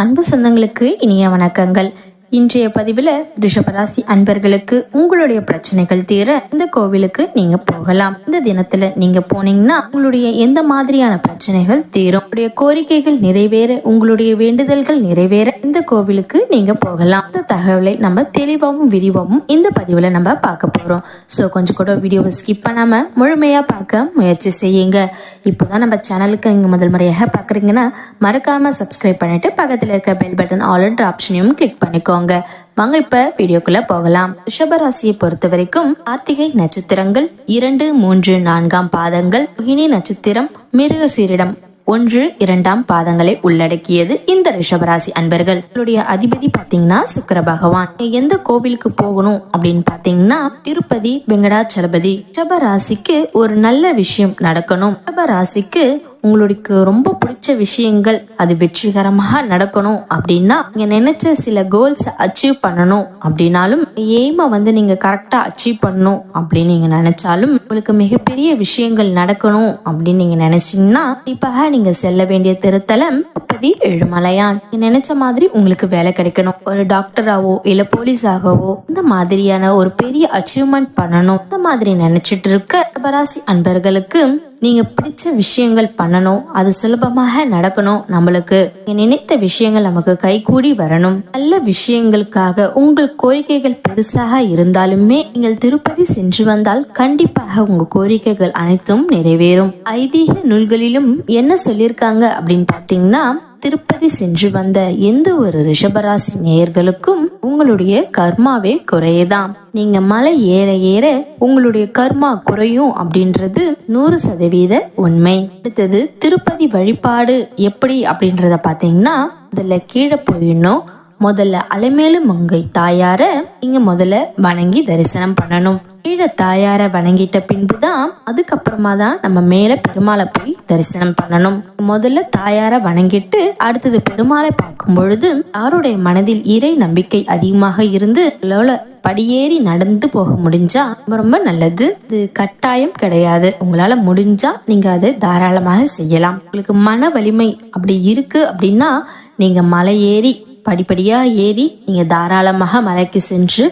அன்பு சொந்தங்களுக்கு இனிய வணக்கங்கள். இன்றைய பதிவில் ரிஷபராசி அன்பர்களுக்கு உங்களுடைய பிரச்சனைகள் தீர இந்த கோவிலுக்கு நீங்க போகலாம். இந்த தினத்துல நீங்க போனீங்கன்னா உங்களுடைய எந்த மாதிரியான பிரச்சனைகள் தீரும்? உங்களுடைய கோரிக்கைகள் நிறைவேற உங்களுடைய வேண்டுதல்கள் நிறைவேற இந்த கோவிலுக்கு நீங்க போகலாம். இந்த தகவலை நம்ம தெளிவாகவும் விரிவாகவும் இந்த பதிவுல நம்ம பார்க்க போறோம். ஸோ கொஞ்சம் கூட வீடியோவை ஸ்கிப் பண்ணாம முழுமையா பார்க்க முயற்சி செய்யுங்க. இப்போதான் நம்ம சேனலுக்கு நீங்க முதல் முறையாக பாக்குறீங்கன்னா மறக்காம சப்ஸ்கிரைப் பண்ணிட்டு பக்கத்துல இருக்க பெல் பட்டன் ஆல் ஆப்ஷனையும் கிளிக் பண்ணிக்கோங்க. வாங்க. இப்ப வீடியோக்குள்ள போகலாம். ரிஷபராசியை பொறுத்த வரைக்கும் கார்த்திகை நட்சத்திரங்கள் இரண்டு மூன்று நான்காம் பாதங்கள். ரோஹிணி நட்சத்திரம் மிருகசீரிடம் ஒன்று இரண்டாம் பாதங்களை உள்ளடக்கியது இந்த ரிஷபராசி அன்பர்கள். உங்களுடைய அதிபதி பாத்தீங்கன்னா சுக்கர பகவான். எந்த கோவிலுக்கு போகணும் அப்படின்னு பாத்தீங்கன்னா திருப்பதி வெங்கடாச்சலபதி. ரிஷபராசிக்கு ஒரு நல்ல விஷயம் நடக்கணும். ரிஷபராசிக்கு உங்களுக்கு ரொம்ப பிடிச்ச விஷயங்கள் அது வெற்றிகரமாக நடக்கணும் அப்படின்னா நீங்க நினைச்ச சில கோல்ஸ் அச்சீவ் பண்ணணும் அப்படின்னாலும் எய்மை வந்து நீங்க கரெக்டா அச்சீவ் பண்ணணும் அப்படின்னு நீங்க நினைச்சாலும் உங்களுக்கு மிகப்பெரிய விஷயங்கள் நடக்கணும் அப்படின்னு நீங்க நினைச்சீங்கன்னா கண்டிப்பாக நீங்க செல்ல வேண்டிய திருத்தலம் திருப்பதி எழுமலையான். நீங்க நினைச்ச மாதிரி உங்களுக்கு வேலை கிடைக்கணும். ஒரு டாக்டராவோ இல்ல போலீஸாகவோ இந்த மாதிரியான ஒரு பெரிய அச்சீவ்மெண்ட் பண்ணணும். இந்த மாதிரி நினைச்சிட்டு இருக்க ரிஷபராசி அன்பர்களுக்கு நீங்கள் பிடிச்ச விஷயங்கள் பண்ணணும் அது சுலபமாக நடக்கணும் நம்மளுக்கு. நீங்கள் நினைத்த விஷயங்கள் நமக்கு கைகூடி வரணும். நல்ல விஷயங்களுக்காக உங்கள் கோரிக்கைகள் பெருசாக இருந்தாலுமே நீங்கள் திருப்பதி சென்று வந்தால் கண்டிப்பாக உங்கள் கோரிக்கைகள் அனைத்தும் நிறைவேறும். ஐதீக நூல்களிலும் என்ன சொல்லியிருக்காங்க அப்படின்னு பார்த்தீங்கன்னா திருப்பதி சென்று வந்த எந்த ஒரு ரிஷபராசி நேயர்களுக்கும் உங்களுடைய கர்மாவே குறையதான். நீங்க மலை ஏற ஏற உங்களுடைய கர்மா குறையும் அப்படின்றது நூறு சதவீத உண்மை. அடுத்தது திருப்பதி வழிபாடு எப்படி அப்படின்றத பாத்தீங்கன்னா இதுல கீழே போயிடணும். முதல்ல அலைமேலு மங்கை தாயார நீங்க முதல்ல வணங்கி தரிசனம் பண்ணணும். கீழே தாயார வணங்கிட்ட பின்புதான் அதுக்கப்புறமா தான் நம்ம மேல பெருமாளை போய் தரிசனம் பண்ணணும். முதல்ல தாயார வணங்கிட்டு அடுத்தது பெருமாளை பார்க்கும் பொழுது யாருடைய மனதில் இறை நம்பிக்கை அதிகமாக இருந்து படியேறி நடந்து போக முடிஞ்சா ரொம்ப ரொம்ப நல்லது. இது கட்டாயம் கிடையாது. உங்களால முடிஞ்சா நீங்க அதை தாராளமாக செய்யலாம். உங்களுக்கு மன வலிமை அப்படி இருக்கு அப்படின்னா நீங்க மலை ஏறி படிப்படியா ஏறி நீங்க தாராளமாக மலைக்கு சென்று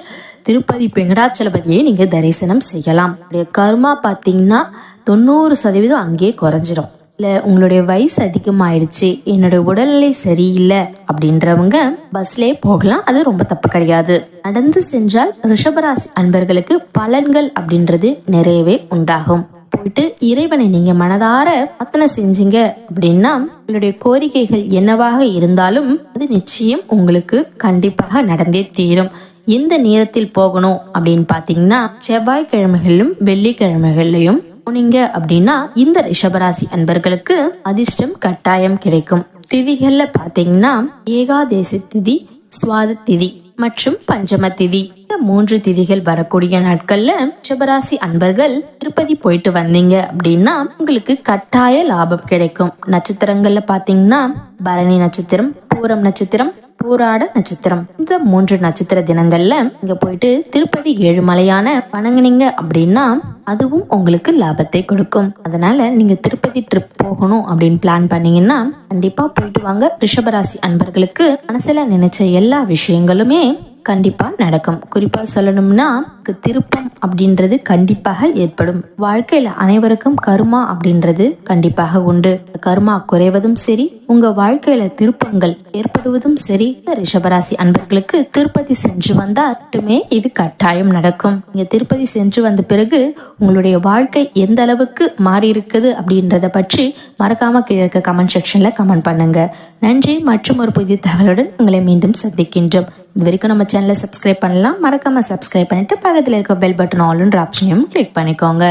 திருப்பதி வெங்கடாச்சலபதியை நீங்க தரிசனம் செய்யலாம். உங்களுடைய கர்மா பாத்தீங்கன்னா தொண்ணூறு சதவீதம் அங்கேயே குறைஞ்சிரும். இல்ல உங்களுடைய வயசு அதிகமாயிடுச்சு என்னோட உடல்நிலை சரியில்லை அப்படின்றவங்க பஸ்லயே போகலாம். அது ரொம்ப தப்பு கிடையாது. நடந்து சென்றால் ரிஷபராசி அன்பர்களுக்கு பலன்கள் அப்படின்றது நிறையவே உண்டாகும். போயிட்டு இறைவனை நீங்க மனதார பிரார்த்தனை செஞ்சீங்க அப்படின்னா உங்களுடைய கோரிக்கைகள் என்னவாக இருந்தாலும் அது நிச்சயம் உங்களுக்கு கண்டிப்பாக நடந்தே தீரும். எந்த நேரத்தில் போகணும் அப்படின்னு பாத்தீங்கன்னா செவ்வாய்க்கிழமைகளிலும் வெள்ளிக்கிழமைகள்லயும் போனீங்க அப்படின்னா இந்த ரிஷபராசி அன்பர்களுக்கு அதிர்ஷ்டம் கட்டாயம் கிடைக்கும். திதிகள்ல பாத்தீங்கன்னா ஏகாதேசி திதி சுவாத திதி மற்றும் பஞ்சம திதி. இந்த மூன்று திதிகள் வரக்கூடிய நாட்கள்ல ரிஷபராசி அன்பர்கள் திருப்பதி போயிட்டு வந்தீங்க அப்படின்னா உங்களுக்கு கட்டாய லாபம் கிடைக்கும். நட்சத்திரங்கள்ல பாத்தீங்கன்னா பரணி நட்சத்திரம் பூரம் நட்சத்திரம் பூராட நட்சத்திரம். இந்த மூன்று நட்சத்திர தினங்கள்ல இங்க போயிட்டு திருப்பதி ஏழுமலையான வணங்குனீங்க அப்படின்னா அதுவும் உங்களுக்கு லாபத்தை கொடுக்கும். அதனால நீங்க திருப்பதி ட்ரிப் போகணும் அப்படின்னு பிளான் பண்ணீங்கன்னா கண்டிப்பா போயிட்டு வாங்க. ரிஷபராசி அன்பர்களுக்கு மனசுல நினைச்ச எல்லா விஷயங்களுமே கண்டிப்பா நடக்கும். குறிப்பா சொல்லணும்னா திருப்பம் அப்படின்றது கண்டிப்பாக ஏற்படும். வாழ்க்கையில அனைவருக்கும் கருமா அப்படின்றது கண்டிப்பாக உண்டு. கருமா குறைவதும் சரி உங்க வாழ்க்கையில திருப்பங்கள் ஏற்படுவதும் சரி. ரிஷபராசி அன்பர்களுக்கு திருப்பதி சென்று வந்தா மட்டுமே இது கட்டாயம் நடக்கும். நீங்க திருப்பதி சென்று வந்த பிறகு உங்களுடைய வாழ்க்கை எந்த அளவுக்கு மாறி இருக்குது அப்படின்றத பற்றி மறக்காம கீழே இருக்க கமெண்ட் செக்ஷன்ல கமெண்ட் பண்ணுங்க. நன்றி மற்றும் ஒரு புதிய தகவலுடன் உங்களை மீண்டும் சந்திக்கின்றோம். இது வரைக்கும் நம்ம சேனலை சப்ஸ்கிரைப் பண்ணலாம். மறக்காம சப்ஸ்கிரைப் பண்ணிட்டு பக்கத்தில் இருக்க பெல் பட்டன் ஆல்ன்ற ஆப்ஷனையும் கிளிக் பண்ணிக்கோங்க.